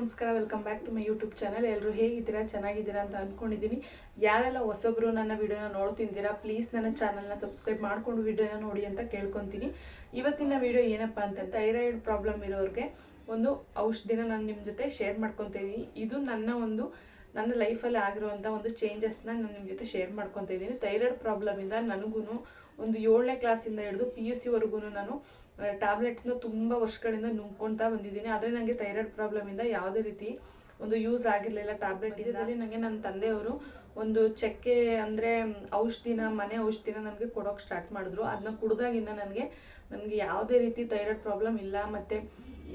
ನಮಸ್ಕಾರ welcome back to my YouTube channel ಎಲ್ಲರೂ ಹೇಗಿದ್ದೀರಾ? ಚೆನ್ನಾಗಿದ್ದೀರಾ ಅಂತ ಅಂದ್ಕೊಂಡಿದ್ದೀನಿ ಯಾರೆಲ್ಲ ಹೊಸೊಬ್ರು ನನ್ನ ವೀಡಿಯೋನ ನೋಡ್ತಿದ್ದೀರಾ ಪ್ಲೀಸ್ ನನ್ನ ಚಾನಲ್ನ ಸಬ್ಸ್ಕ್ರೈಬ್ ಮಾಡ್ಕೊಂಡು ವಿಡಿಯೋನ ನೋಡಿ ಅಂತ ಕೇಳ್ಕೊತೀನಿ. ಇವತ್ತಿನ ವಿಡಿಯೋ ಏನಪ್ಪ ಅಂತ ಥೈರಾಯ್ಡ್ ಪ್ರಾಬ್ಲಮ್ ಇರೋರಿಗೆ ಒಂದು ಔಷಧಿನ ನಾನು ನಿಮ್ಮ ಜೊತೆ ಶೇರ್ ಮಾಡ್ಕೊತೀನಿ ಇದು ನನ್ನ ಒಂದು ನನ್ನ ಲೈಫಲ್ಲಿ ಆಗಿರುವಂಥ ಒಂದು ಚೇಂಜಸ್ನ ನಾನು ನಿಮ್ಮ ಜೊತೆ ಶೇರ್ ಮಾಡ್ಕೊತಾ ಇದ್ದೀನಿ. ಥೈರಾಯ್ಡ್ ಪ್ರಾಬ್ಲಮಿಂದ ನನಗೂ ಒಂದು ಏಳನೇ ಕ್ಲಾಸಿಂದ ಹಿಡಿದು ಪಿ ಯು ಸಿವರೆಗೂ ನಾನು ಟ್ಯಾಬ್ಲೆಟ್ಸ್ನ ತುಂಬ ವರ್ಷಗಳಿಂದ ನುಂಗ್ಕೊಳ್ತಾ ಬಂದಿದ್ದೀನಿ. ಆದರೆ ನನಗೆ ಥೈರಾಯ್ಡ್ ಪ್ರಾಬ್ಲಮಿಂದ ಯಾವುದೇ ರೀತಿ ಒಂದು ಯೂಸ್ ಆಗಿರಲಿಲ್ಲ ಟ್ಯಾಬ್ಲೆಟ್ ಇದರಲ್ಲಿ ನನಗೆ ನನ್ನ ತಂದೆಯವರು ಒಂದು ಚಕ್ಕೆ ಅಂದರೆ ಔಷಧಿನ ಮನೆ ಔಷಧಿನ ನನಗೆ ಕೊಡೋಕೆ ಸ್ಟಾರ್ಟ್ ಮಾಡಿದ್ರು. ಅದನ್ನ ಕುಡ್ದಾಗಿಂದ ನನಗೆ ನನಗೆ ಯಾವುದೇ ರೀತಿ ಥೈರಾಯ್ಡ್ ಪ್ರಾಬ್ಲಮ್ ಇಲ್ಲ ಮತ್ತು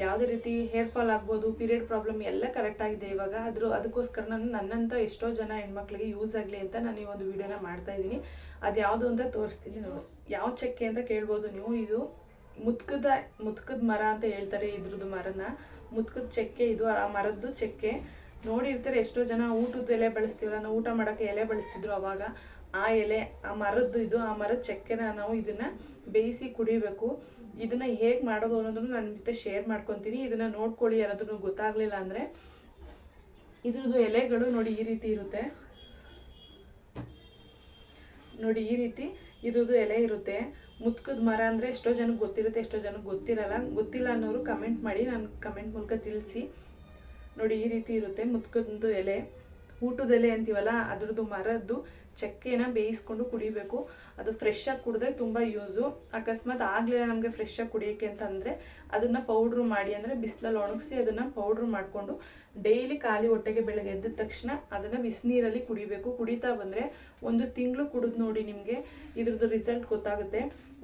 ಯಾವುದೇ ರೀತಿ ಹೇರ್ ಫಾಲ್ ಆಗ್ಬೋದು ಪೀರಿಯಡ್ ಪ್ರಾಬ್ಲಮ್ ಎಲ್ಲ ಕರೆಕ್ಟ್ ಆಗಿದೆ ಇವಾಗ. ಅದ್ರ ಅದಕ್ಕೋಸ್ಕರ ನಾನು ನನ್ನಂತ ಎಷ್ಟೋ ಜನ ಹೆಣ್ಮಕ್ಳಿಗೆ ಯೂಸ್ ಆಗಲಿ ಅಂತ ನಾನು ಈ ಒಂದು ವಿಡಿಯೋನ ಮಾಡ್ತಾ ಇದ್ದೀನಿ. ಅದು ಯಾವುದು ಅಂತ ತೋರಿಸ್ತೀನಿ ನೋಡಿ. ಯಾವ ಚಕ್ಕೆ ಅಂತ ಕೇಳ್ಬೋದು ನೀವು ಇದು ಮುತ್ಕದ ಮುತ್ಕದ ಮರ ಅಂತ ಹೇಳ್ತಾರೆ ಇದ್ರದ್ದು ಮರನ. ಮುತ್ಕದ ಚೆಕ್ಕೆ ಇದು, ಆ ಮರದ್ದು ಚೆಕ್ಕೆ. ನೋಡಿರ್ತಾರೆ ಎಷ್ಟೋ ಜನ ಊಟದ ಎಲೆ ಬಳಸ್ತೀವಲ್ಲ, ನಾವು ಊಟ ಮಾಡೋಕ್ಕೆ ಎಲೆ ಬಳಸ್ತಿದ್ರು ಅವಾಗ. ಆ ಎಲೆ, ಆ ಮರದ್ದು ಇದು, ಆ ಮರದ ಚೆಕ್ಕೆನ ನಾವು ಇದನ್ನ ಬೇಯಿಸಿ ಕುಡಿಬೇಕು. ಇದನ್ನ ಹೇಗೆ ಮಾಡೋದು ಅನ್ನೋದನ್ನು ನನ್ನ ಜೊತೆ ಶೇರ್ ಮಾಡ್ಕೊತೀನಿ. ಇದನ್ನ ನೋಡ್ಕೊಳ್ಳಿ ಯಾರಾದ್ರೂ ಗೊತ್ತಾಗ್ಲಿಲ್ಲ ಅಂದ್ರೆ. ಇದ್ರದ್ದು ಎಲೆಗಳು ನೋಡಿ ಈ ರೀತಿ ಇರುತ್ತೆ. ನೋಡಿ ಈ ರೀತಿ ಇದ್ರದ್ದು ಎಲೆ ಇರುತ್ತೆ. ಮುತ್ಕದ ಮರ ಅಂದರೆ ಎಷ್ಟೋ ಜನಕ್ಕೆ ಗೊತ್ತಿರುತ್ತೆ, ಎಷ್ಟೋ ಜನಕ್ಕೆ ಗೊತ್ತಿರಲ್ಲ. ಗೊತ್ತಿಲ್ಲ ಅನ್ನೋರು ಕಮೆಂಟ್ ಮಾಡಿ, ನಾನು ಕಮೆಂಟ್ ಮೂಲಕ ತಿಳಿಸಿ. ನೋಡಿ, ಈ ರೀತಿ ಇರುತ್ತೆ ಮುತ್ಕದ್ದು ಎಲೆ. ಊಟದ ಎಲೆ ಅಂತೀವಲ್ಲ, ಅದ್ರದ್ದು ಮರದ್ದು ಚಕ್ಕೆನ ಬೇಯಿಸ್ಕೊಂಡು ಕುಡಿಬೇಕು. ಅದು ಫ್ರೆಶ್ ಆಗಿ ಕುಡಿದ್ರೆ ತುಂಬ ಯೂಸು ಅಕಸ್ಮಾತ್ ಆಗಲಿಲ್ಲ ನಮಗೆ ಫ್ರೆಶ್ ಆಗಿ ಕುಡಿಯೋಕ್ಕೆ ಅಂತಂದರೆ ಅದನ್ನು ಪೌಡ್ರು ಮಾಡಿ, ಅಂದರೆ ಬಿಸಿಲಲ್ಲಿ ಒಣಗಿಸಿ ಅದನ್ನು ಪೌಡ್ರು ಮಾಡಿಕೊಂಡು ಡೈಲಿ ಖಾಲಿ ಹೊಟ್ಟೆಗೆ ಬೆಳಗ್ಗೆ ಎದ್ದ ತಕ್ಷಣ ಅದನ್ನು ಬಿಸಿನೀರಲ್ಲಿ ಕುಡಿಬೇಕು. ಕುಡಿತಾ ಬಂದರೆ ಒಂದು ತಿಂಗಳು ಕುಡಿದು ನೋಡಿ ನಿಮಗೆ ಇದ್ರದ್ದು ರಿಸಲ್ಟ್ ಗೊತ್ತಾಗುತ್ತೆ.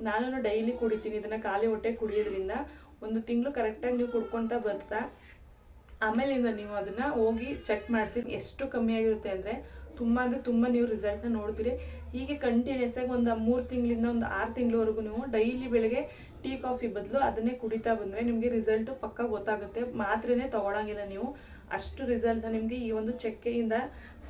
ನಾನು ಡೈಲಿ ಕುಡಿತೀನಿ, ಇದನ್ನು ಖಾಲಿ ಹೊಟ್ಟೆ ಕುಡಿಯೋದ್ರಿಂದ. ಒಂದು ತಿಂಗಳು ಕರೆಕ್ಟಾಗಿ ನೀವು ಕುಡ್ಕೊತಾ ಬರ್ತಾ. ಆಮೇಲಿಂದ ನೀವು ಅದನ್ನ ಹೋಗಿ ಚೆಕ್ ಮಾಡಿಸಿ. ಎಷ್ಟು ಕಮ್ಮಿ ಆಗಿರುತ್ತೆ ಅಂದರೆ ತುಂಬ ಅಂದರೆ ತುಂಬ ನೀವು ರಿಸಲ್ಟ್ನ ನೋಡ್ತೀರಿ. ಹೀಗೆ ಕಂಟಿನ್ಯೂಸ್ ಆಗಿ ಒಂದು ಮೂರು ತಿಂಗಳಿಂದ ಒಂದು ಆರು ತಿಂಗಳವರೆಗೂ ನೀವು ಡೈಲಿ ಬೆಳಗ್ಗೆ ಟೀ ಕಾಫಿ ಬದಲು ಅದನ್ನೇ ಕುಡಿತಾ ಬಂದರೆ ನಿಮಗೆ ರಿಸಲ್ಟು ಪಕ್ಕ ಗೊತ್ತಾಗುತ್ತೆ. ಮಾತ್ರೆನೇ ತಗೊಳಂಗಿಲ್ಲ ನೀವು. ಅಷ್ಟು ರಿಸಲ್ಟ್ ನಿಮಗೆ ಈ ಒಂದು ಚಕ್ಕೆಯಿಂದ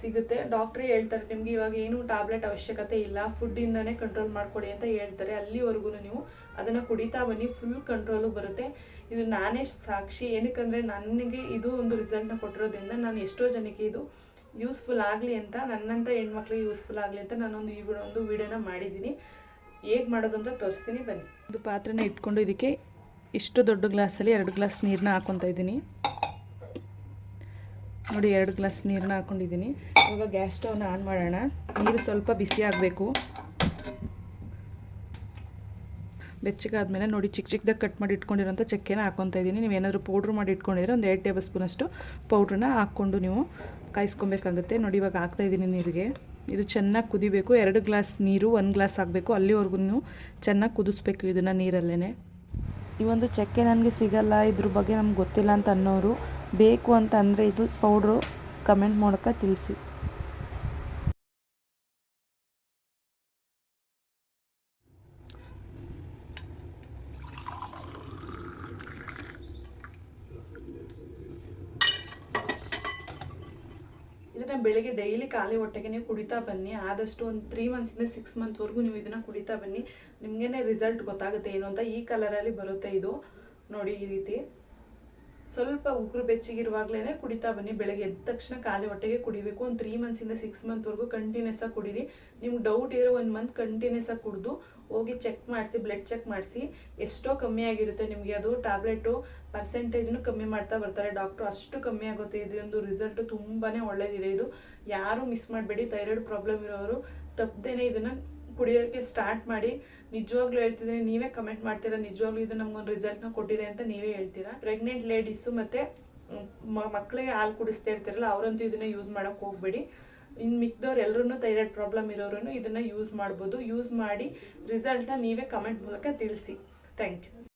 ಸಿಗುತ್ತೆ. ಡಾಕ್ಟ್ರೇ ಹೇಳ್ತಾರೆ, ನಿಮಗೆ ಇವಾಗ ಏನು ಟ್ಯಾಬ್ಲೆಟ್ ಅವಶ್ಯಕತೆ ಇಲ್ಲ. ಫುಡ್ಡಿಂದನೇ ಕಂಟ್ರೋಲ್ ಮಾಡ್ಕೊಡಿ ಅಂತ ಹೇಳ್ತಾರೆ. ಅಲ್ಲಿವರೆಗೂ ನೀವು ಅದನ್ನು ಕುಡಿತಾ ಬನ್ನಿ. ಫುಲ್ ಕಂಟ್ರೋಲು ಬರುತ್ತೆ. ಇದು ನಾನೇ ಸಾಕ್ಷಿ. ಏನಕ್ಕಂದರೆ ನನಗೆ ಇದು ಒಂದು ರಿಸಲ್ಟ್ನ ಕೊಟ್ಟಿರೋದ್ರಿಂದ ನಾನು ಎಷ್ಟೋ ಜನಕ್ಕೆ ಇದು ಯೂಸ್ಫುಲ್ ಆಗಲಿ ಅಂತ ನನ್ನಂಥ ಹೆಣ್ಮಕ್ಳಿಗೆ ಯೂಸ್ಫುಲ್ ಆಗಲಿ ಅಂತ ನಾನೊಂದು ಈ ಒಂದು ವೀಡಿಯೋನ ಮಾಡಿದ್ದೀನಿ. ಹೇಗೆ ಮಾಡೋದು ಅಂತ ತೋರಿಸ್ತೀನಿ. ಬನ್ನಿ. ಒಂದು ಪಾತ್ರೆನ ಇಟ್ಕೊಂಡು ಇದಕ್ಕೆ ಇಷ್ಟು ದೊಡ್ಡ ಗ್ಲಾಸಲ್ಲಿ ಎರಡು ಗ್ಲಾಸ್ ನೀರನ್ನ ಹಾಕೊತಾ ಇದ್ದೀನಿ. ನೋಡಿ ಎರಡು ಗ್ಲಾಸ್ ನೀರನ್ನ ಹಾಕ್ಕೊಂಡಿದ್ದೀನಿ ಇವಾಗ ಗ್ಯಾಸ್ ಸ್ಟವ್ನ ಆನ್ ಮಾಡೋಣ. ನೀರು ಸ್ವಲ್ಪ ಬಿಸಿ ಆಗಬೇಕು. ಬೆಚ್ಚಗಾದ್ಮೇಲೆ ನೋಡಿ ಚಿಕ್ಕ ಚಿಕ್ಕದಾಗಿ ಕಟ್ ಮಾಡಿ ಇಟ್ಕೊಂಡಿರೋಂಥ ಚಕ್ಕೆನ ಹಾಕ್ಕೊತಾ ಇದ್ದೀನಿ. ನೀವು ಏನಾದರೂ ಪೌಡ್ರ್ ಮಾಡಿ ಇಟ್ಕೊಂಡಿದ್ರೆ ಒಂದು ಎರಡು ಟೇಬಲ್ ಸ್ಪೂನಷ್ಟು ಪೌಡ್ರನ್ನ ಹಾಕ್ಕೊಂಡು ನೀವು ಕಾಯಿಸ್ಕೊಬೇಕಾಗುತ್ತೆ. ನೋಡಿ ಇವಾಗ ಹಾಕ್ತಾ ಇದ್ದೀನಿ ನೀರಿಗೆ. ಇದು ಚೆನ್ನಾಗಿ ಕುದಿಬೇಕು. ಎರಡು ಗ್ಲಾಸ್ ನೀರು, ಒಂದು ಗ್ಲಾಸ್ ಹಾಕಬೇಕು. ಅಲ್ಲಿವರೆಗೂ ನೀವು ಚೆನ್ನಾಗಿ ಕುದಿಸ್ಬೇಕು ಇದನ್ನು ನೀರಲ್ಲೇ ಈ ಒಂದು ಚಕ್ಕೆ ನನಗೆ ಸಿಗಲ್ಲ. ಇದ್ರ ಬಗ್ಗೆ ನಮ್ಗೆ ಗೊತ್ತಿಲ್ಲ ಅಂತ ಅನ್ನೋರು ಬೇಕು ಅಂತ ಅಂದರೆ ಇದು ಪೌಡ್ರು ಕಮೆಂಟ್ ಮೂಲಕ ತಿಳಿಸಿ. ಇದನ್ನ ಬೆಳಿಗ್ಗೆ ಡೈಲಿ ಖಾಲಿ ಹೊಟ್ಟೆಗೆ ನೀವು ಕುಡಿತಾ ಬನ್ನಿ. ಆದಷ್ಟು ಒಂದು ತ್ರೀ ಮಂತ್ಸಿಂದ ಸಿಕ್ಸ್ ಮಂತ್ಸ್ವರೆಗೂ ನೀವು ಇದನ್ನ ಕುಡಿತಾ ಬನ್ನಿ. ನಿಮಗೇನೆ ರಿಸಲ್ಟ್ ಗೊತ್ತಾಗುತ್ತೆ ಏನು ಅಂತ. ಈ ಕಲರಲ್ಲಿ ಬರುತ್ತೆ ಇದು. ನೋಡಿ ಈ ರೀತಿ. ಸ್ವಲ್ಪ ಉಗುರು ಬೆಚ್ಚಗಿರುವಾಗಲೇ ಕುಡಿತಾ ಬನ್ನಿ. ಬೆಳಗ್ಗೆ ಎದ್ದ ತಕ್ಷಣ ಖಾಲಿ ಹೊಟ್ಟೆಗೆ ಕುಡಿಬೇಕು. ಒಂದು ತ್ರೀ ಮಂತ್ಸಿಂದ ಸಿಕ್ಸ್ ಮಂತ್ವರೆಗೂ ಕಂಟಿನ್ಯೂಸ್ ಆಗಿ ಕುಡೀರಿ. ನಿಮ್ಗೆ ಡೌಟ್ ಇದ್ರೆ ಒಂದು ಮಂತ್ ಕಂಟಿನ್ಯೂಸ್ ಆಗಿ ಕುಡಿದು ಹೋಗಿ ಚೆಕ್ ಮಾಡಿಸಿ ಬ್ಲಡ್ ಚೆಕ್ ಮಾಡಿಸಿ. ಎಷ್ಟೋ ಕಮ್ಮಿ ಆಗಿರುತ್ತೆ ನಿಮಗೆ. ಅದು ಟ್ಯಾಬ್ಲೆಟು ಪರ್ಸೆಂಟೇಜ್ನು ಕಮ್ಮಿ ಮಾಡ್ತಾ ಬರ್ತಾರೆ. ಡಾಕ್ಟ್ರು ಅಷ್ಟು ಕಮ್ಮಿ ಆಗುತ್ತೆ. ಇದೊಂದು ರಿಸಲ್ಟ್ ತುಂಬಾ ಒಳ್ಳೇದಿದೆ. ಇದು ಯಾರೂ ಮಿಸ್ ಮಾಡಬೇಡಿ. ಥೈರಾಯ್ಡ್ ಪ್ರಾಬ್ಲಮ್ ಇರೋರು ತಪ್ಪದೇನೆ ಇದನ್ನು ಕುಡಿಯೋಕ್ಕೆ ಸ್ಟಾರ್ಟ್ ಮಾಡಿ ನಿಜವಾಗ್ಲೂ ಹೇಳ್ತಿದ್ರೆ ನೀವೇ ಕಮೆಂಟ್ ಮಾಡ್ತೀರಾ, ನಿಜವಾಗ್ಲೂ ಇದು ನಮ್ಗೊಂದು ರಿಸಲ್ಟ್ನ ಕೊಟ್ಟಿದೆ ಅಂತ ನೀವೇ ಹೇಳ್ತೀರಾ? ಪ್ರೆಗ್ನೆಂಟ್ ಲೇಡೀಸು ಮತ್ತು ಮಕ್ಕಳಿಗೆ ಹಾಲು ಕುಡಿಸ್ತಾ ಇರ್ತೀರಲ್ಲ, ಅವರಂತೂ ಇದನ್ನ ಯೂಸ್ ಮಾಡೋಕ್ಕೆ ಹೋಗ್ಬೇಡಿ. ಇನ್ನು ಮಿಕ್ದವ್ರು ಎಲ್ಲರೂ ಥೈರಾಯ್ಡ್ ಪ್ರಾಬ್ಲಮ್ ಇರೋರು ಇದನ್ನು ಯೂಸ್ ಮಾಡ್ಬೋದು. ಯೂಸ್ ಮಾಡಿ ರಿಸಲ್ಟ್ನ ನೀವೇ ಕಮೆಂಟ್ ಮೂಲಕ ತಿಳಿಸಿ. Thank you